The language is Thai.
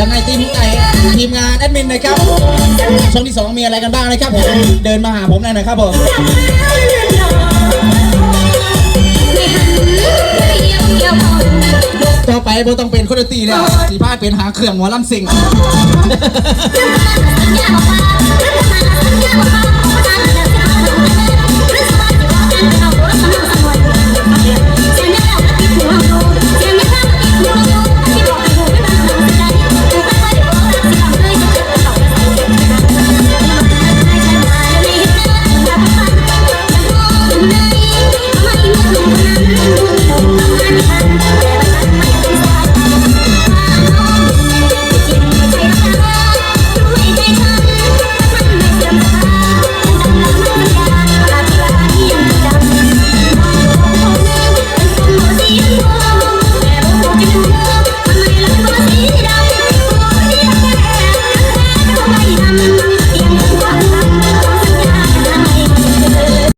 ยังไงทีมไอทีมงานแอดมินนะครับ ช่องที่สองมีอะไรกันบ้างนะครับผมเดินมาหาผมหน่อยนะครับผมต่อไปโบต้องเป็นคนดตีแล้วสีผ้าเป็นหาเครื่องหมอลำสิง